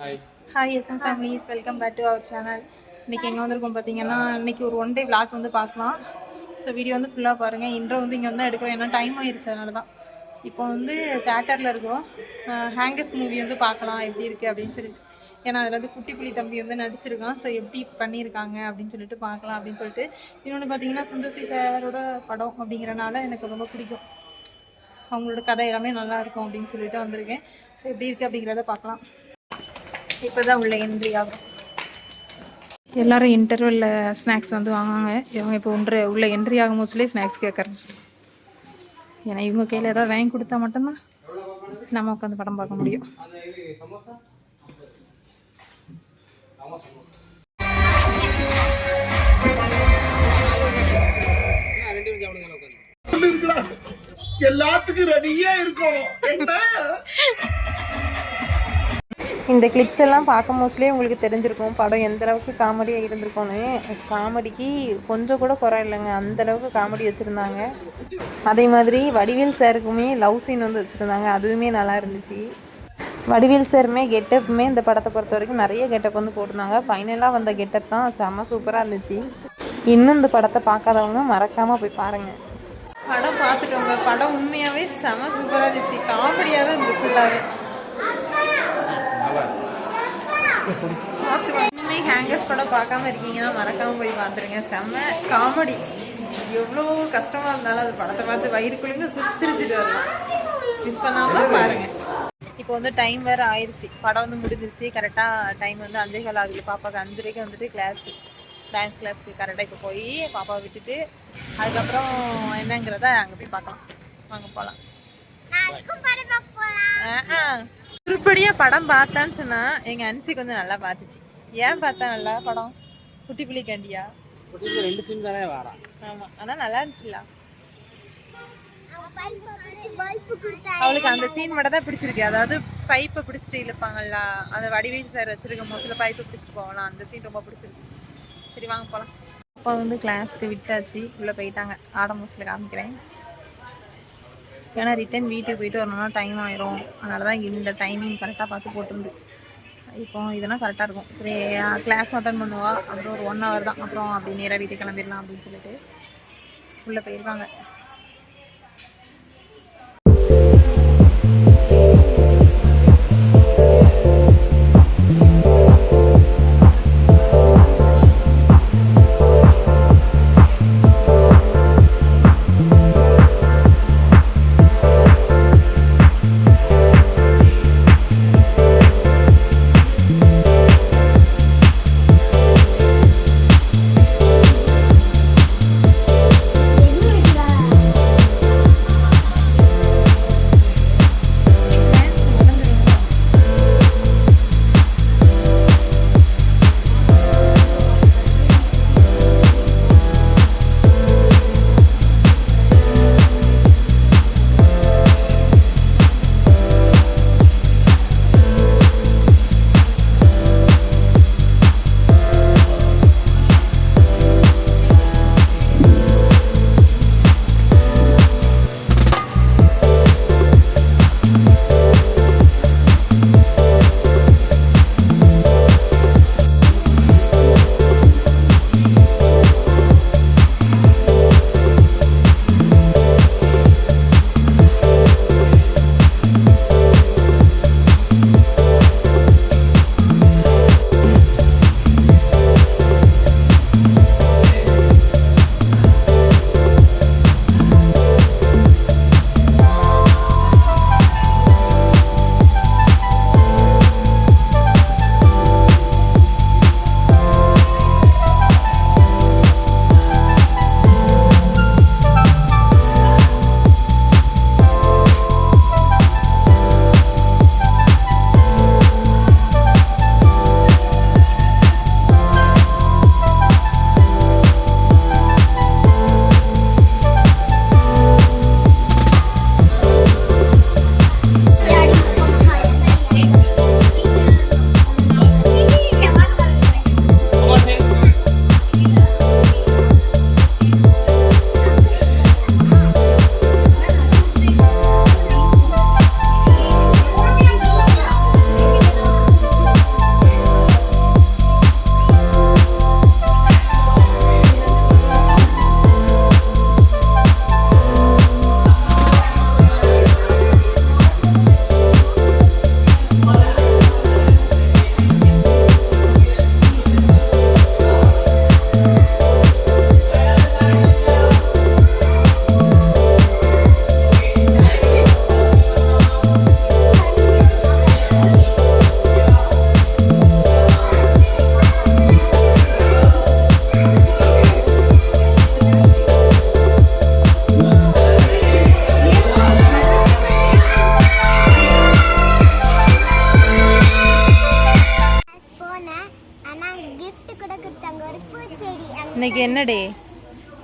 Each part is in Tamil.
Hi SM families welcome back to our channel இன்றைக்கி எங்கே வந்திருக்கோம் பார்த்தீங்கன்னா இன்றைக்கி ஒரு ஒன் டே விளாக் வந்து பார்க்கலாம். ஸோ வீடியோ வந்து ஃபுல்லாக பாருங்கள் இன்ட்ரோ வந்து இங்கே வந்து எடுக்கிறோம். ஏன்னா டைம் ஆயிடுச்சு அதனால தான் இப்போ வந்து தேட்டரில் இருக்கிறோம். ஹேங்கஸ் மூவி வந்து பார்க்கலாம். எப்படி இருக்குது அப்படின்னு சொல்லிட்டு. ஏன்னா அதில் வந்து குட்டி புலி தம்பி வந்து நடிச்சிருக்கான். ஸோ எப்படி பண்ணியிருக்காங்க அப்படின்னு சொல்லிட்டு பார்க்கலாம் அப்படின்னு சொல்லிட்டு. இன்னொன்று பார்த்தீங்கன்னா சுந்தசி சாரோட படம் அப்படிங்கிறனால எனக்கு ரொம்ப பிடிக்கும். அவங்களோட கதை எல்லாமே நல்லா இருக்கும் அப்படின்னு சொல்லிட்டு வந்திருக்கேன். ஸோ எப்படி இருக்குது அப்படிங்கிறத பார்க்கலாம். இப்போ தான் உள்ள என்ட்ரி ஆகும். எல்லாரும் இன்டர்வெல்ல ஸ்நாக்ஸ் வந்து வாங்குவாங்க. இவங்க இப்போ ஒன்று உள்ள என்ட்ரி ஆகும்போது சொல்லி ஸ்நாக்ஸ் கேட்க ஆரம்பிச்சிட்டோம் ஏன்னா இவங்க கையில் ஏதாவது வாங்கி கொடுத்தா மட்டும்தான் நம்ம உட்காந்து படம் பார்க்க முடியும். எல்லாத்துக்கும் ரெடியா இருக்கும். என்ன? இந்த கிளிப்ஸ் எல்லாம் பார்க்கும் மோஸ்ட்லி உங்களுக்கு தெரிஞ்சிருக்கும். படம் எந்த அளவுக்கு காமெடியாக இருந்திருக்கோன்னு காமெடிக்கு கொஞ்சம் கூட குறை இல்லைங்க. அந்த அளவுக்கு காமெடி வச்சுருந்தாங்க. அதே மாதிரி வடிவேல் சாருக்குமே லவ் சீன் வந்து வச்சுருந்தாங்க. அதுவுமே நல்லா இருந்துச்சு. வடிவேல் சாருமே கெட்டப்புமே இந்த படத்தை பொறுத்த வரைக்கும் நிறைய கெட்டப் வந்து போட்டிருந்தாங்க. ஃபைனலாக வந்த கெட்டப் தான் செம்ம சூப்பராக இருந்துச்சு. இன்னும் இந்த படத்தை பார்க்காதவங்க மறக்காமல் போய் பாருங்கள் படம் பார்த்துட்டோங்க. படம் உண்மையாகவே செம சூப்பராக இருந்துச்சு. காமெடியாகவே இருந்துச்சு ஃபுல்லாகவே பார்த்து இனிமே ஹேங்கர்ஸ் படம் பார்க்காம இருக்கீங்கன்னா மறக்காம போய் பார்த்துருங்க. செம்ம காமெடி எவ்வளோ கஷ்டமா இருந்தாலும் அது படத்தை பார்த்து வயிறுக்குள்ளுங்க சிரிச்சிட்டு வரலாம். மிஸ் பண்ணாம பாருங்க. இப்போ வந்து டைம் வேற ஆயிடுச்சு படம் வந்து முடிஞ்சிருச்சு. கரெக்டாக டைம் வந்து அஞ்சே கால் ஆகுது. பாப்பாக்கு அஞ்சரைக்கு வந்துட்டு கிளாஸ் டான்ஸ் கிளாஸ்க்கு கரெக்டாக இப்போ போய் பாப்பாவை விட்டுட்டு அதுக்கப்புறம் என்னங்கிறத அங்கே போய் பார்க்கலாம். வாங்க போகலாம் உருப்படியா படம் பார்த்தான்னு சொன்னா எங்க அன்சி கொஞ்சம் நல்லா பார்த்துச்சு. ஏன் பார்த்தா நல்லா படம்? குட்டி புலி கண்டியா? ரெண்டு சீன் தானே வாரான் ஆமா ஆனா நல்லா இருந்துச்சுல அவளுக்கு அந்த சீன் மட்டும் தான் பிடிச்சிருக்கு. அதாவது பைப்பை பிடிச்சிட்டு இழுப்பாங்கல்ல அந்த வடிவேல் சார் வச்சிருக்கும் போதுல பைப்பை பிடிச்சிட்டு போகலாம் அந்த சீன் ரொம்ப பிடிச்சிருக்கு. சரி வாங்க போகலாம் அப்பா வந்து கிளாஸ்க்கு விட்டாச்சு. உள்ளே போயிட்டாங்க. ஆடமோஸில் காமிக்கிறேன். ஏன்னா ரிட்டன் வீட்டுக்கு போயிட்டு வரணும்னா டைம் ஆயிரும். அதனால தான் இந்த டைமிங் கரெக்டாக பார்த்து போட்டிருந்து. இப்போ இதெல்லாம் கரெக்டாக இருக்கும். சரி கிளாஸ் அட்டன் பண்ணுவா. அப்புறம் ஒரு ஒன் ஹவர் தான். அப்புறம் அப்படி நேராக வீட்டுக்கு கிளம்பிடலாம் அப்படின்னு சொல்லிட்டு உள்ளே போயிருக்காங்க.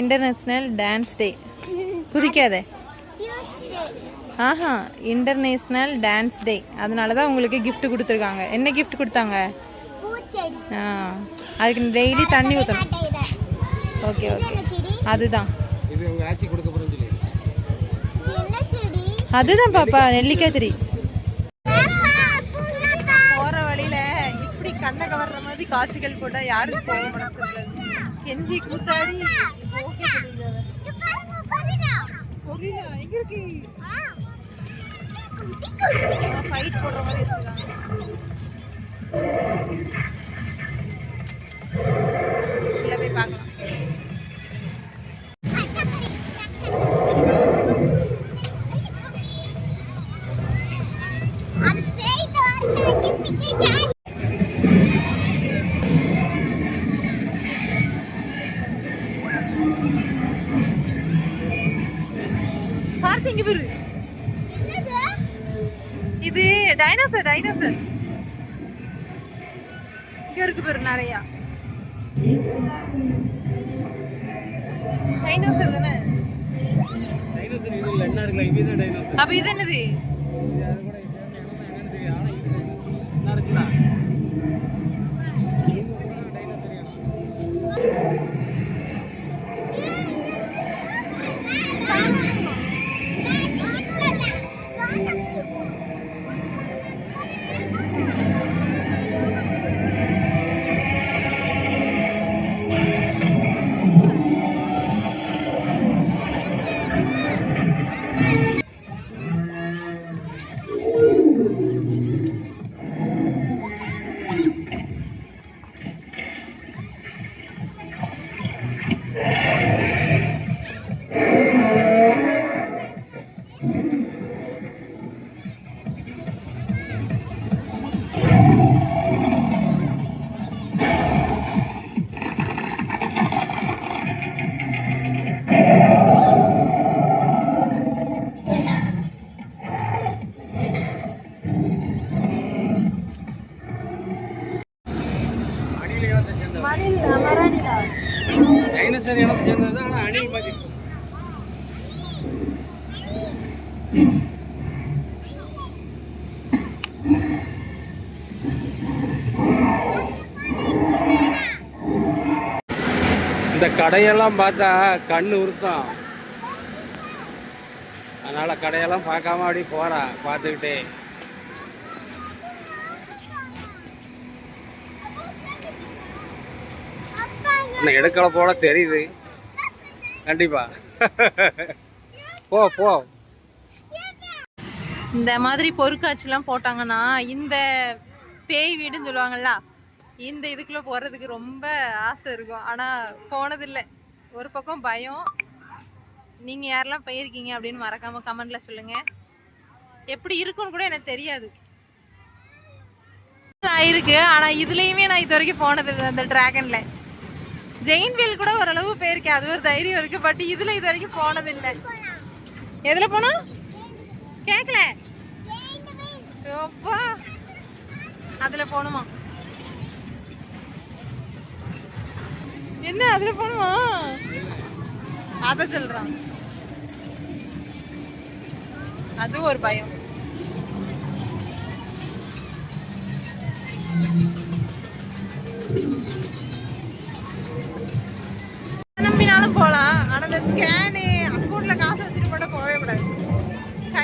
இன்டர்நேஷ்னல் டான்ஸ் டே குதிக்காதே ஆஹா இன்டர்நேஷ்னல் டான்ஸ் டே அதனால தான் உங்களுக்கு gift கொடுத்துருக்காங்க. என்ன gift கொடுத்தாங்க? ஆ அதுக்கு டெய்லி தண்ணி ஊற்றணும் ஓகே ஓகே அதுதான். அதுதான் பாப்பா நெல்லிக்காய் செடி. போற வழியில இப்படி கண்ணை கவர்ற மாதிரி காட்சிகள் போட்டா யாருக்கு போக மனசு கெஞ்சி கூத்தாடி ஓகே சொல்லிடுறாங்க கொரியா எங்க இருக்கு ஃபைட் போடுற மாதிரி வச்சிருக்காங்க. உள்ள போய் பார்க்கலாம். இது டைனோசர் டைனோசர் இங்க இருக்கு பாரு நிறையா. டைனோசர் தானே? அப்ப இது என்னது? இந்த கடையெல்லாம் பார்த்தா கண்ணு உறுத்தம் அதனால கடையெல்லாம் பார்க்காம அப்படியே போறா பார்த்துக்கிட்டே. இந்த எடுக்கல போல தெரியுது. கண்டிப்பா. போ போ. இந்த மாதிரி பொருட்காட்சிலாம் போட்டாங்கன்னா இந்த பேய் வீடுன்னு சொல்லுவாங்கல்ல இந்த இதுக்குள்ள போறதுக்கு ரொம்ப ஆசை இருக்கும். ஆனா போனதில்லை. ஒரு பக்கம் பயம். நீங்க யாரெல்லாம் போயிருக்கீங்க அப்படின்னு மறக்காம கமெண்ட்ல சொல்லுங்க. எப்படி இருக்கும்னு கூட எனக்கு தெரியாது. ஆயிருக்கு. ஆனா இதுலயுமே நான் இது வரைக்கும் போனதில்லை அந்த டிராகன்ல ஜெயின் வீல் கூட ஓரளவு போயிருக்கேன். அது ஒரு தைரியம் இருக்கு. பட் இதுல இது வரைக்கும் போனதில்லை. எதுல போனோம்? கேட்கல அப்பா அதுல போகணுமா என்ன அதுல போகணுமா அத சொல்றான். அது ஒரு பயம்.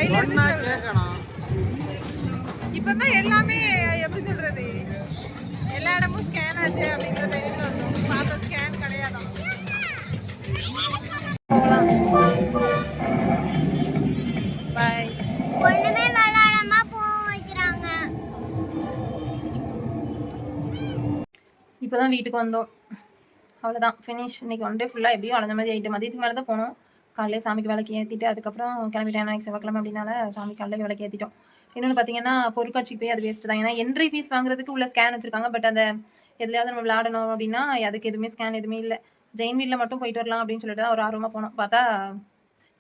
கையில இருந்து கேட்கணும் இப்பதான் எல்லாமே எப்படி சொல்றது? எல்லா இடமும் ஸ்கேன் ஆச்சு அப்படிங்கிற தைரியத்துல வந்தோம் பார்த்த ஸ்கேன் போகலாம் பாய் ஒண்ணுமே விளையாடாம போக வைக்கிறாங்க. இப்போதான் வீட்டுக்கு வந்தோம். அவ்வளோதான் ஃபினிஷ் இன்னைக்கு ஒன் டே ஃபுல்லாக எப்படியும் அலைஞ்ச மாதிரி ஆகிட்டு மதியத்துக்கு மேலே தான் போனோம். காலையில சாமிக்கு விளக்கு ஏற்றிட்டு அதுக்கப்புறம் கிளம்பிட்டேன். நாளைக்கு செவ்வாய்க்கிழமை அப்படின்னால சாமி காலையில் விளக்கு ஏற்றிட்டோம் இன்னொன்று பார்த்தீங்கன்னா பொருட்காட்சிக்கு போய் அது வேஸ்ட் தான். ஏன்னா என்ட்ரி ஃபீஸ் வாங்குறதுக்கு உள்ள ஸ்கேன் வச்சிருக்காங்க. பட் அந்த எதுலையாவது நம்ம விளையாடணும் அப்படின்னா அதுக்கு எதுவுமே ஸ்கேன் எதுவுமே இல்லை. ஜெயின் வீட்டில் மட்டும் போயிட்டு வரலாம் அப்படின்னு சொல்லிட்டு தான் ஒரு ஆர்வமாக போனோம். பார்த்தா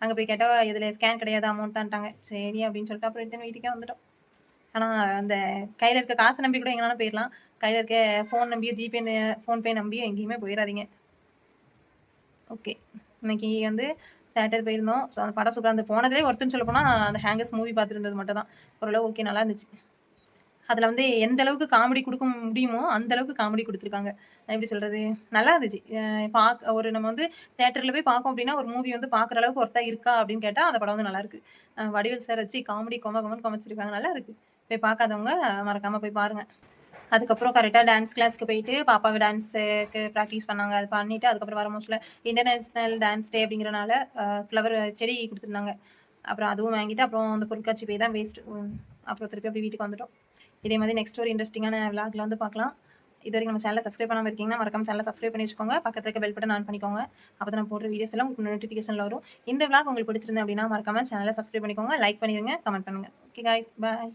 அங்கே போய் கேட்டால் இதில் ஸ்கேன் கிடையாது அமௌண்ட் தான்ட்டாங்க. சரி அப்படின்னு சொல்லிட்டு அப்புறம் ரிட்டன் வீட்டுக்கே வந்துட்டோம். ஆனால் அந்த கையில் இருக்க காசு நம்பி கூட எங்கனாலும் போயிடலாம். கையில் இருக்க ஃபோன் நம்பியோ ஜிபே ஃபோன்பே நம்பியோ எங்கேயுமே போயிடாதீங்க. ஓகே இன்னைக்கு வந்து தேட்டர் போயிருந்தோம். ஸோ அந்த படம் சூப்பராக அந்த போனதே ஒருத்தன்னு சொல்ல போனால் அந்த ஹேங்கர்ஸ் மூவி பார்த்துருந்தது மட்டும் தான் ஓரளவு ஓகே நல்லா இருந்துச்சு. அதில் வந்து எந்த அளவுக்கு காமெடி கொடுக்க முடியுமோ அந்த அளவுக்கு காமெடி கொடுத்துருக்காங்க. நான் எப்படி சொல்கிறது நல்லா இருந்துச்சு. பார்க்க ஒரு நம்ம வந்து தேட்டரில் போய் பார்க்கோம் அப்படின்னா ஒரு மூவி வந்து பார்க்குற அளவுக்கு ஒருத்தா இருக்கா அப்படின்னு கேட்டால் அந்த படம் வந்து நல்லாயிருக்கு வடிவேல் சார் வச்சு காமெடி கொம கொமன்னு கொமைச்சிருக்காங்க. நல்லா இருக்கு. போய் பார்க்காதவங்க மறக்காமல் போய் பாருங்கள் அதுக்கப்புறம் கரெக்டாக டான்ஸ் கிளாஸ்க்கு போயிட்டு பாப்பாவை டான்ஸுக்கு ப்ராக்டிஸ் பண்ணாங்க அது பண்ணிவிட்டு அதுக்கப்புறம் வர மோஸ்ட்ல இன்டர்நேஷ்னல் டான்ஸ் டே அப்படிங்கிறனால ஃப்ளவர் செடி கொடுத்துருந்தாங்க. அப்புறம் அதுவும் வாங்கிட்டு அப்புறம் அந்த பொருட்காட்சி போய் தான் வேஸ்ட் அப்புறம் திருப்பி அப்படி வீட்டுக்கு வந்துட்டோம். இதே மாதிரி நெக்ஸ்ட் ஒரு இன்ட்ரெஸ்டிங்கான விளாக்ல வந்து பார்க்கலாம். இது வரைக்கும் நம்ம சேனலை சப்ஸ்கிரைப் பண்ணாமல் இருக்கீங்கன்னா மறக்காம சேனலை சப்ஸ்கிரைப் பண்ணி வச்சுக்கோங்க. பக்கத்தில் இருக்க பெல் பட்டன் ஆன் பண்ணிக்கோங்க. அப்போ தான் நான் போடுற வீடியோஸ் எல்லாம் உங்களுக்கு நோட்டிஃபிகேஷனில் வரும். இந்த விளாக் உங்களுக்கு பிடிச்சிருந்து அப்படின்னா மறக்காம சேனலை சப்ஸ்கிரைப் பண்ணிக்கோங்க. லைக் பண்ணிடுங்க கமெண்ட் பண்ணுங்க. Okay guys bye